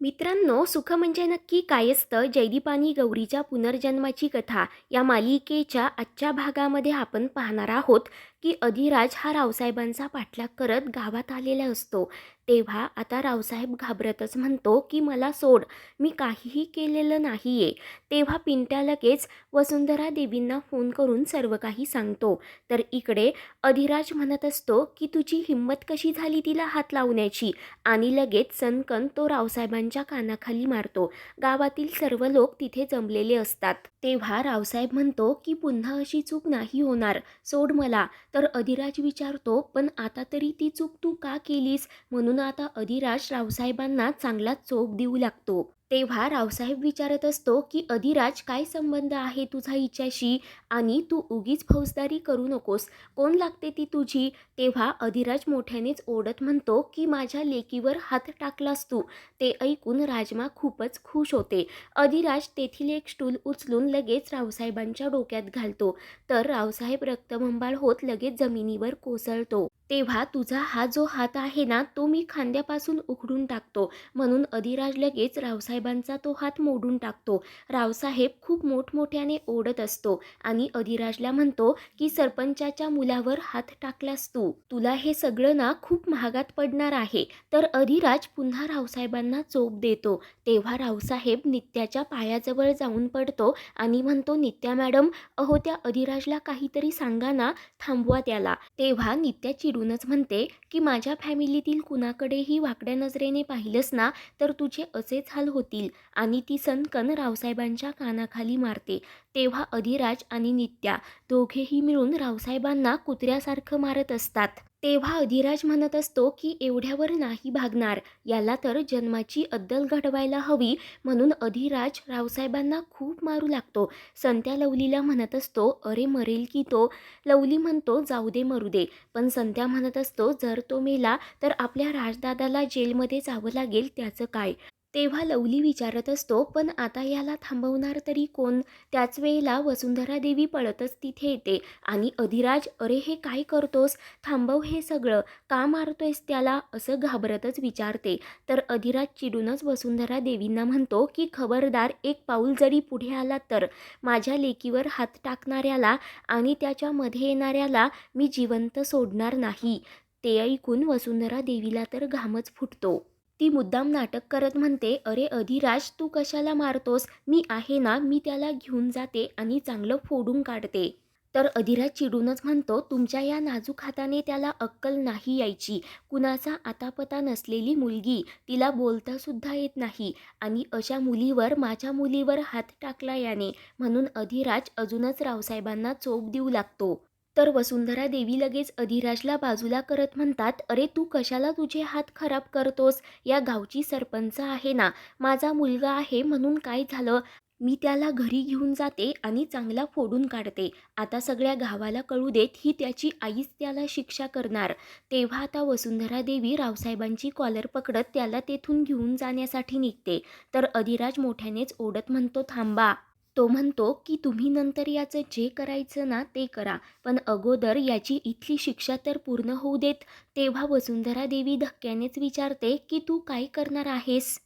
मित्रांनो सुख म्हणजे नक्की काय असतं? जयदीप आणि गौरीच्या पुनर्जन्माची कथा या मालिकेच्या आजच्या भागामध्ये आपण पाहणार आहोत. की अधिराज हा रावसाहेबांचा पाठलाग करत गावात आलेला असतो. तेव्हा आता रावसाहेब घाबरतच म्हणतो की मला सोड मी काहीही केलेलं नाही आहे तेव्हा पिंट्या लगेच वसुंधरा देवींना फोन करून सर्व काही सांगतो. तर इकडे अधिराज म्हणत असतो की तुझी हिंमत कशी झाली तिला हात लावण्याची? आणि लगेच सनकन तो रावसाहेबांच्या कानाखाली मारतो. गावातील सर्व लोक तिथे जमलेले असतात. तेव्हा रावसाहेब म्हणतो की पुन्हा अशी चूक नाही होणार. सोड मला. तर अधिराज विचारतो पण आता तरी ती चूक तू का केलीस? म्हणून आता अधिराज रावसाहेबांना चांगला चोप देऊ लागतो. तेव्हा रावसाहेब विचारत असतो की अधिराज काय संबंध आहे तुझा हिच्याशी? आणि तू उगीच फौजदारी करू नकोस. कोण लागते ती तुझी? तेव्हा अधिराज मोठ्यानेच ओढत म्हणतो की माझ्या लेकीवर हात टाकलास तू. ते ऐकून राजमा खूपच खुश होते. अधिराज तेथील एक स्टूल उचलून लगेच रावसाहेबांच्या डोक्यात घालतो. तर रावसाहेब रक्तभंबाळ होत लगेच जमिनीवर कोसळतो. तेव्हा तुझा हा जो हात आहे ना तो मी खांद्यापासून उखडून टाकतो. म्हणून अधिराज लगेच रावसाहेबांचा तो हात मोडून टाकतो. रावसाहेब खूप मोठमोठ्याने ओढत असतो आणि अधिराजला म्हणतो की सरपंचाच्या मुलावर हात टाकलास तू. तुला हे सगळं ना खूप महागात पडणार आहे. तर अधिराज पुन्हा रावसाहेबांना चोप देतो. तेव्हा रावसाहेब नित्याच्या पायाजवळ जाऊन पडतो आणि म्हणतो नित्या मॅडम अहो त्या अधिराजला काहीतरी सांगा ना थांबवा त्याला. तेव्हा नित्या चिडू चिडूनच म्हणते की माझ्या फॅमिलीतील कुणाकडेही वाकड्या नजरेने पाहिलंस ना तर तुझे असेच हाल होतील. आणि ती सनकन रावसाहेबांच्या कानाखाली मारते. तेव्हा अधिराज आणि नित्या दोघेही मिळून रावसाहेबांना कुत्र्यासारखं मारत असतात. तेव्हा अधिराज म्हणत असतो की एवढ्यावर नाही भागणार. याला तर जन्माची अद्दल घडवायला हवी म्हणून अधिराज रावसाहेबांना खूप मारू लागतो. संत्या लवलीला म्हणत असतो अरे मरेल की तो? लवली म्हणतो जाऊ दे मरू दे. पण संत्या म्हणत असतो जर तो मेला तर आपल्या राजदादाला जेलमध्ये जावं लागेल त्याचं काय? तेव्हा लवली विचारत असतो पण आता याला थांबवणार तरी कोण? त्याच वेळेला वसुंधरा देवी पळतच तिथे येते आणि अधिराज अरे हे काय करतोस? थांबव हे सगळं. का मारतोयस त्याला? असं घाबरतच विचारते. तर अधिराज चिडूनच वसुंधरा देवींना म्हणतो की खबरदार एक पाऊल जरी पुढे आला तर माझ्या लेकीवर हात टाकणाऱ्याला आणि त्याच्यामध्ये येणाऱ्याला मी जिवंत सोडणार नाही. ते ऐकून वसुंधरा देवीला तर घामच फुटतो. ती मुद्दाम नाटक करत म्हणते अरे अधिराज तू कशाला मारतोस? मी आहे ना मी त्याला घेऊन जाते आणि चांगलं फोडून काढते. तर अधिराज चिडूनच म्हणतो तुमच्या या नाजूक हाताने त्याला अक्कल नाही यायची. कुणाचा आतापता नसलेली मुलगी तिला बोलतासुद्धा येत नाही. आणि अशा मुलीवर माझ्या मुलीवर हात टाकला याने. म्हणून अधिराज अजूनच रावसाहेबांना चोप देऊ लागतो. तर वसुंधरा देवी लगेच अधिराजला बाजूला करत म्हणतात अरे तू कशाला तुझे हात खराब करतोस? या गावची सरपंच आहे ना. माझा मुलगा आहे म्हणून काय झालं? मी त्याला घरी घेऊन जाते आणि चांगला फोडून काढते. आता सगळ्या गावाला कळू देत ही त्याची आईच त्याला शिक्षा करणार. तेव्हा आता वसुंधरा देवी रावसाहेबांची कॉलर पकडत त्याला तेथून घेऊन जाण्यासाठी निघते. तर अधिराज मोठ्यानेच ओढत म्हणतो थांबा. तो म्हणतो की तुम्ही नंतर याचं जे करायचं ना ते करा. पण अगोदर याची इथली शिक्षा तर पूर्ण होऊ देत. तेव्हा वसुंधरा देवी धक्क्यानेच विचारते की तू काय करणार आहेस?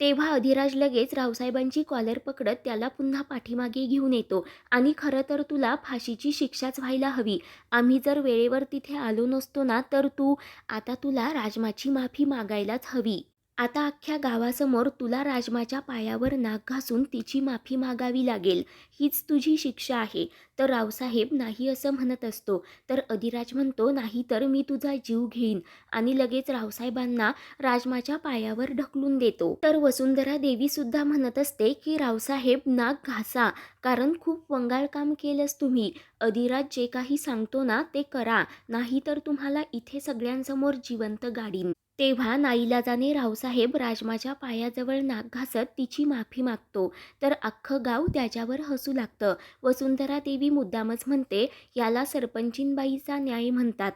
तेव्हा अधिराज लगेच रावसाहेबांची कॉलर पकडत त्याला पुन्हा पाठीमागे घेऊन येतो. आणि खरं तर तुला फाशीची शिक्षाच व्हायला हवी. आम्ही जर वेळेवर तिथे आलो नसतो ना तर तू आता तुला राजमाची माफी मागायलाच हवी. आता अख्ख्या गावासमोर तुला राजमाच्या पायावर नाक घासून तिची माफी मागावी लागेल. हीच तुझी शिक्षा आहे. तर रावसाहेब नाही असं म्हणत असतो. तर अधिराज म्हणतो नाही तर मी तुझा जीव घेईन. आणि लगेच रावसाहेबांना राजमाच्या पायावर ढकलून देतो. तर वसुंधरा देवी सुद्धा म्हणत असते की रावसाहेब नाक घासा. कारण खूप वंगाळ काम केलंस तुम्ही. अधिराज जे काही सांगतो ना ते करा. नाही तर तुम्हाला इथे सगळ्यांसमोर जिवंत गाडीन. तेव्हा नाईलाजाने रावसाहेब राजमाच्या पायाजवळ नाक घासत तिची माफी मागतो. तर अख्खं गाव त्याच्यावर हसू लागतं. वसुंधरा देवी मुद्दामच म्हणते याला सरपंचीनबाईचा न्याय म्हणतात.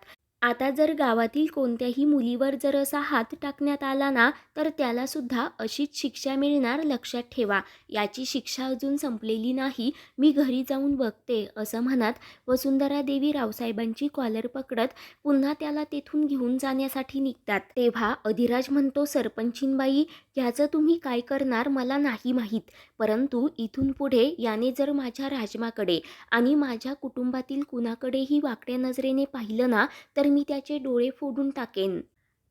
आता जर गावातील कोणत्याही मुलीवर जर असा हात टाकण्यात आला ना तर त्यालासुद्धा अशीच शिक्षा मिळणार लक्षात ठेवा. याची शिक्षा अजून संपलेली नाही. मी घरी जाऊन बघते असं म्हणत वसुंधरा देवी रावसाहेबांची कॉलर पकडत पुन्हा त्याला तेथून घेऊन जाण्यासाठी निघतात. तेव्हा अधिराज म्हणतो सरपंचीनबाई ह्याचं तुम्ही काय करणार मला नाही माहीत. परंतु इथून पुढे याने जर माझ्या राजमाकडे आणि माझ्या कुटुंबातील कुणाकडेही वाकड्या नजरेने पाहिलं ना तर मी त्याचे डोळे फोडून टाकेन.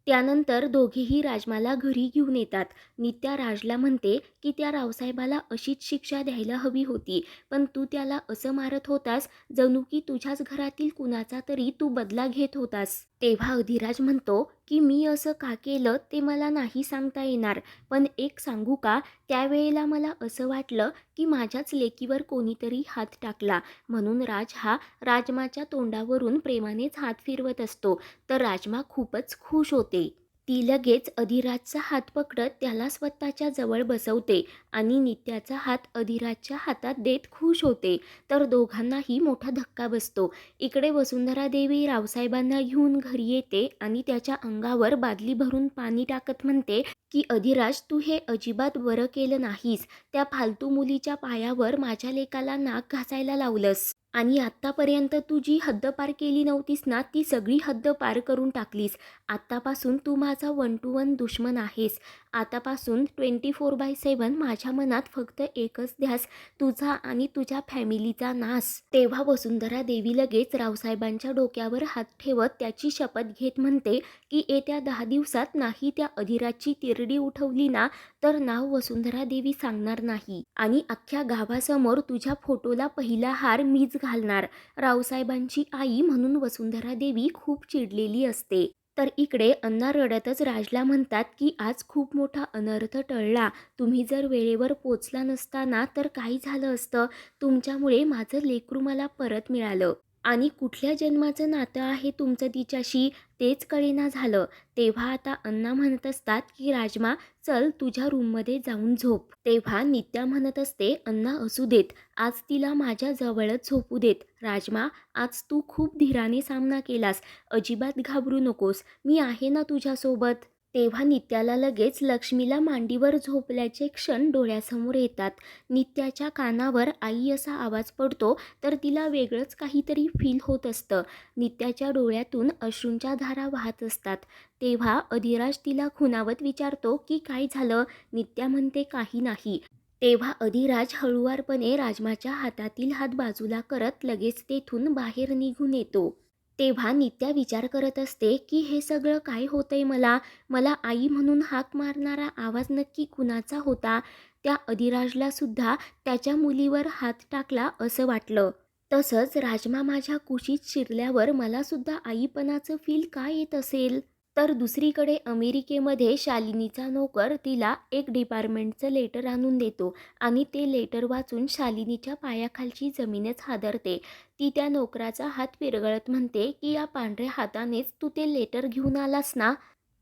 त्यानंतर दोघेही राजमाला घरी घेऊन येतात. नित्या राजला म्हणते की त्या रावसाहेबाला अशीच शिक्षा द्यायला हवी होती पण तू त्याला असं मारत होतास जणू की तुझ्याच घरातील कुणाचा तरी तू बदला घेत होतास. तेव्हा अधिराज म्हणतो की मी असं का केलं ते मला नाही सांगता येणार. पण एक सांगू का? त्यावेळेला मला असं वाटलं की माझ्याच लेकीवर कोणीतरी हात टाकला. म्हणून राज हा राजमाच्या तोंडावरून प्रेमानेच हात फिरवत असतो. तर राजमा खूपच खुश होते. ती लगेच अधिराजचा हात पकडत त्याला स्वतःच्या जवळ बसवते आणि नित्याचा हात अधिराजच्या हातात देत खुश होते. तर दोघांनाही मोठा धक्का बसतो. इकडे वसुंधरा देवी रावसाहेबांना घेऊन घरी येते आणि त्याच्या अंगावर बादली भरून पाणी टाकत म्हणते की अधिराज तू हे अजिबात बरं केलं नाहीस. त्या फालतू मुलीच्या पायावर माझ्या लेकाला नाक घासायला लावलंस. आणि आत्तापर्यंत तू जी हद्द पार केली नव्हतीस ना ती सगळी हद्द पार करून टाकलीस. आत्तापासून तू माझा वन टू वन दुश्मन आहेस. आतापासून ट्वेंटी फोर बाय सेवन माझ्या मनात फक्त एकच ध्यास तुझा आणि तुझ्या फॅमिलीचा नाश तेव्हा वसुंधरा देवी लगेच रावसाहेबांच्या डोक्यावर हात ठेवत त्याची शपथ घेत म्हणते की येत्या दहा दिवसात नाही त्या अधिराची तिरडी उठवली ना तर नाव वसुंधरा देवी सांगणार नाही. आणि अख्ख्या गावासमोर तुझ्या फोटोला पहिला हार मीच घालणार. रावसाहेबांची आई म्हणून वसुंधरा देवी खूप चिडलेली असते. तर इकडे अण्णा रडतच राजला म्हणतात की आज खूप मोठा अनर्थ टळला. तुम्ही जर वेळेवर पोचला नसताना तर काही झालं असतं. तुमच्यामुळे माझं लेकरू मला परत मिळालं. आणि कुठल्या जन्माचं नातं आहे तुमचं तिच्याशी? तेच कळेना झालं. तेव्हा आता अण्णा म्हणत असतात की राजमा चल तुझ्या रूममध्ये जाऊन झोप. तेव्हा नित्या म्हणत असते अण्णा असू देत. आज तिला माझ्या जवळच झोपू देत. राजमा आज तू खूप धीराने सामना केलास. अजिबात घाबरू नकोस. मी आहे ना तुझ्यासोबत. तेव्हा नित्याला लगेच लक्ष्मीला मांडीवर झोपल्याचे क्षण डोळ्यासमोर येतात. नित्याच्या कानावर आई असा आवाज पडतो तर तिला वेगळंच काहीतरी फील होत असतं. नित्याच्या डोळ्यातून अश्रूंच्या धारा वाहत असतात. तेव्हा अधिराज तिला खुनावत विचारतो की काय झालं? नित्या म्हणते काही नाही. तेव्हा अधिराज हळुवारपणे राजमाच्या हातातील हात बाजूला करत लगेच तेथून बाहेर निघून येतो. तेव्हा नित्या विचार करत असते की हे सगळं काय होतंय मला? मला आई म्हणून हाक मारणारा आवाज नक्की कुणाचा होता? त्या अधिराजला सुद्धा त्याच्या मुलीवर हात टाकला असं वाटलं. तसंच राजमा माझ्या कुशीत शिरल्यावर मला सुद्धा आईपणाचं फील काय येत असेल? तर दुसरीकडे अमेरिकेमध्ये शालिनीचा नोकर तिला एक डिपार्टमेंटचं लेटर आणून देतो आणि ते लेटर वाचून शालिनीच्या पायाखालची जमीनच हादरते. ती त्या नोकराचा हात विरगळत म्हणते की या पांढऱ्या हातानेच तू ते लेटर घेऊन आलास ना?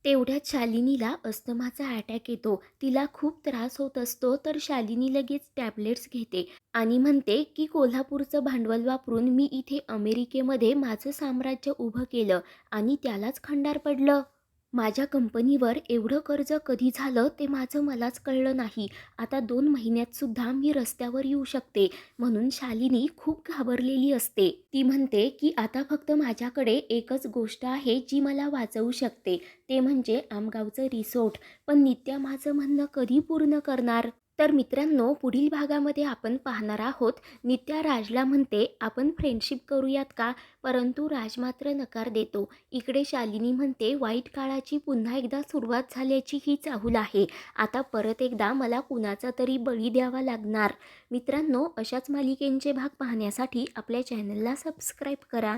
तेवढ्यात शालिनीला अस्थमाचा अटॅक येतो. तिला खूप त्रास होत असतो तर शालिनी लगेच टॅबलेट्स घेते आणि म्हणते की कोल्हापूरचं भांडवल वापरून मी इथे अमेरिकेमध्ये माझं साम्राज्य उभं केलं आणि त्यालाच खंडार पडलं. माझ्या कंपनीवर एवढं कर्ज कधी झालं ते माझं मलाच कळलं नाही. आता दोन महिन्यात सुद्धा मी रस्त्यावर येऊ शकते म्हणून शालिनी खूप घाबरलेली असते. ती म्हणते की आता फक्त माझ्याकडे एकच गोष्ट आहे जी मला वाचवू शकते ते म्हणजे आमगावचं रिसोर्ट. पण नित्या माझं म्हणणं कधी पूर्ण करणार? तर मित्रांनो पुढील भागामध्ये आपण पाहणार आहोत. नित्या राजला म्हणते आपण फ्रेंडशिप करूयात का? परंतु राज मात्र नकार देतो. इकडे शालिनी म्हणते वाईट काळाची पुन्हा एकदा सुरुवात झाल्याची ही चाहूल आहे. आता परत एकदा मला कुणाचा तरी बळी द्यावा लागणार. मित्रांनो अशाच मालिकेंचे भाग पाहण्यासाठी आपल्या चॅनलला सबस्क्राईब करा.